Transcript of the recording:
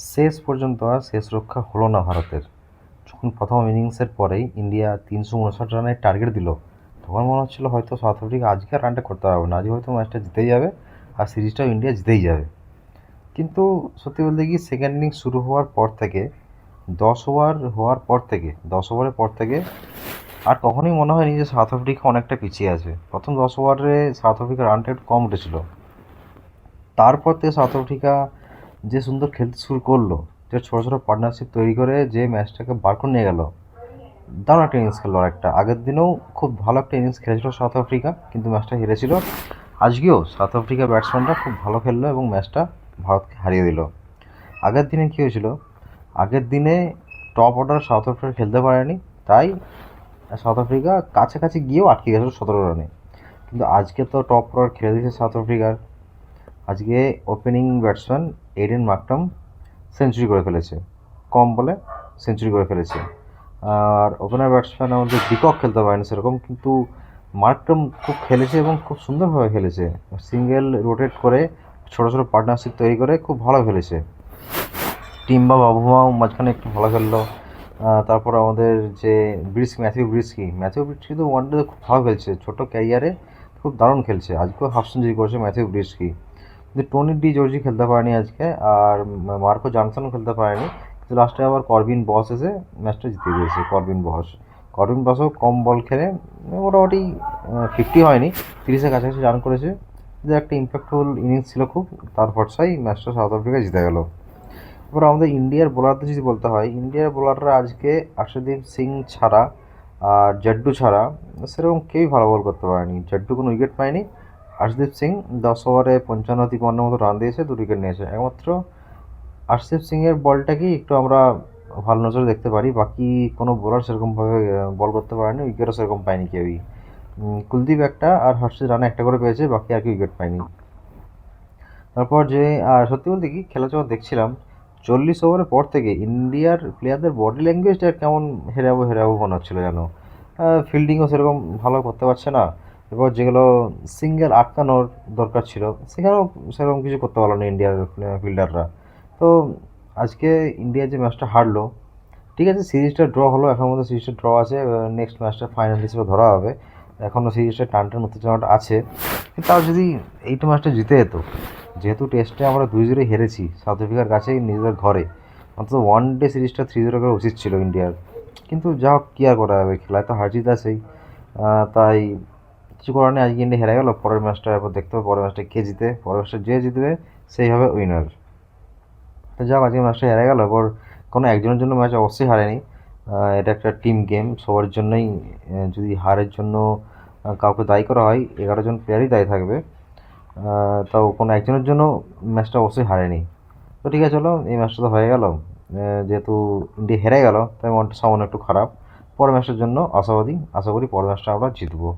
শেষ পর্যন্ত আর শেষ রক্ষা হলো না ভারতের। যখন প্রথম ইনিংসের পরেই ইন্ডিয়া তিনশো উনষাট রানের টার্গেট দিল, তখন মনে হচ্ছিল হয়তো সাউথ আফ্রিকা আজকে রানটা করতে পারবে না। আজকে হয়তো ম্যাচটা জিতেই যাবে আর সিরিজটাও ইন্ডিয়া জিতেই যাবে। কিন্তু সত্যি বলতে কি সেকেন্ড ইনিংস শুরু হওয়ার পর থেকে, দশ ওভার হওয়ার পর থেকে, দশ ওভারের পর থেকে আর কখনোই মনে হয়নি যে সাউথ আফ্রিকা অনেকটা পিছিয়ে আছে। প্রথম দশ ওভারে সাউথ আফ্রিকার রানটা একটু কম উঠেছিল। তারপর থেকে সাউথ আফ্রিকা যে সুন্দর খেলতে শুরু করল, যে ছোটো ছোটো পার্টনারশিপ তৈরি করে যে ম্যাচটাকে বার করে নিয়ে গেল। দারুণ একটা ইনিংস খেললো একটা। আগের দিনেও খুব ভালো একটা ইনিংস খেলেছিল সাউথ আফ্রিকা, কিন্তু ম্যাচটা হেরেছিল। আজকেও সাউথ আফ্রিকার ব্যাটসম্যানরা খুব ভালো খেললো এবং ম্যাচটা ভারতকে হারিয়ে দিল। আগের দিনে কী হয়েছিল? আগের দিনে টপ অর্ডার সাউথ আফ্রিকা খেলতে পারেনি, তাই সাউথ আফ্রিকা কাছাকাছি গিয়েও আটকে গেছিল সতেরো রানে কিন্তু আজকে তো টপ অর্ডার খেলে দিয়েছে সাউথ আফ্রিকার। আজকে opening batsman Aiden Markram century করে ফেলেছে। কম বলে সেঞ্চুরি করে ফেলেছে। আর ওপেনার ব্যাটসম্যান আমাদের ডিকক খেলতে পারেনি সেরকম, কিন্তু মার্কটম খুব খেলেছে এবং খুব সুন্দরভাবে খেলেছে। সিঙ্গেল রোটেট করে, ছোটো ছোটো পার্টনারশিপ তৈরি করে খুব ভালো খেলেছে। টিম বা বাবুমাও মাঝখানে একটু ভালো খেললো। তারপর আমাদের যে ব্রিস ম্যাথিউ ব্রিস্কি ম্যাথিউ ব্রিস্কি তো ওয়ানডেতে খুব ভালো খেলছে, ছোটো ক্যারিয়ারে খুব দারুণ খেলছে। আজকেও হাফ সেঞ্চুরি করেছে ম্যাথিউ ব্রিস্কি কিন্তু টনি ডি জর্জি খেলতে পারেনি আজকে আর মার্কো জনসনও খেলতে পারেনি। কিন্তু লাস্টে আবার করবিন বস এসে ম্যাচটা জিতে দিয়েছে, করবিন বস। করবিন বসও কম বল খেলে মোটামুটি ফিফটি হয়নি, তিরিশের কাছাকাছি রান করেছে। যে একটা ইম্প্যাক্টফুল ইনিংস ছিল খুব, তার ভরসায় ম্যাচটা সাউথ আফ্রিকা জিতে গেল। এবার আমাদের ইন্ডিয়ার বোলারদের যদি বলতে হয়, ইন্ডিয়ার বোলাররা আজকে আর্শদীপ সিং ছাড়া আর জাড্ডু ছাড়া, সেরকম কেউই ভালো বল করতে পারেনি। জাড্ডু কোনো উইকেট পায়নি। আর্শদীপ সিং দশ ওভারে পঞ্চান্ন তিপ্পান্ন মতো রান দিয়েছে, দু উইকেট নিয়েছে। একমাত্র আর্শদীপ সিংয়ের বলটাকেই একটু আমরা ভালো নজরে দেখতে পারি? বাকি কোনো বোলার সেরকমভাবে বল করতে পারেনি, উইকেটও সেরকম পায়নি কেউই। কুলদীপ একটা আর হর্ষিত রানে একটা করে পেয়েছে, বাকি আর কি উইকেট পায়নি। তারপর যে, আর সত্যি বলতে কি খেলা যখন দেখছিলাম, চল্লিশ ওভারের পর থেকে ইন্ডিয়ার প্লেয়ারদের বডি ল্যাঙ্গুয়েজটা কেমন হেরাবো হেরাবো মনে হচ্ছিল যেন। ফিল্ডিংও সেরকম ভালো করতে পারছে না। এবার যেগুলো সিঙ্গেল আটকানোর দরকার ছিল, সেখানেও সেরকম কিছু করতে পারল না ইন্ডিয়ার ফিল্ডাররা তো আজকে ইন্ডিয়া যে ম্যাচটা হারলো, ঠিক আছে, সিরিজটা ড্র হলো, এখন মধ্যে সিরিজটা ড্র আছে নেক্সট ম্যাচটা ফাইনাল হিসেবে ধরা হবে। এখনও সিরিজটা টান টান উত্তেজনাটা আছে। তাও যদি এইটা ম্যাচটা জিতে যেত, যেহেতু টেস্টে আমরা দুই জিরো হেরেছি সাউথ আফ্রিকার কাছেই নিজেদের ঘরে, অন্তত ওয়ান ডে সিরিজটা থ্রি জিরো করা উচিত ছিল ইন্ডিয়ার কিন্তু যা হোক কী আর করা যাবে, খেলায় তো হার জিত আছেই। তাই কিছু করার নেই, আজকে ইন্ডিয়া হেরে গেল, পরের ম্যাচটা এরপর দেখতে হবে, পরের ম্যাচটা কে জিতে, পরের ম্যাচটা যে জিতবে সেই হবে উইনার তো যাক, আজকে ম্যাচটা হেরে গেল এরপর কোনো একজনের জন্য ম্যাচ অবশ্যই হারেনি। এটা একটা টিম গেম সবার জন্যই যদি হারের জন্য কাউকে দায়ী করা হয়, এগারো জন প্লেয়ারই দায়ী থাকবে। তাও কোনো একজনের জন্য ম্যাচটা অবশ্যই হারেনি। তো ঠিক আছে, চলো, এই ম্যাচটা তো হয়ে গেল। যেহেতু ইন্ডিয়া হেরে গেল, তাই মনটা সামান্য একটু খারাপ। পরের ম্যাচের জন্য আশাবাদী, আশা করি পরের ম্যাচটা আমরা জিতবো।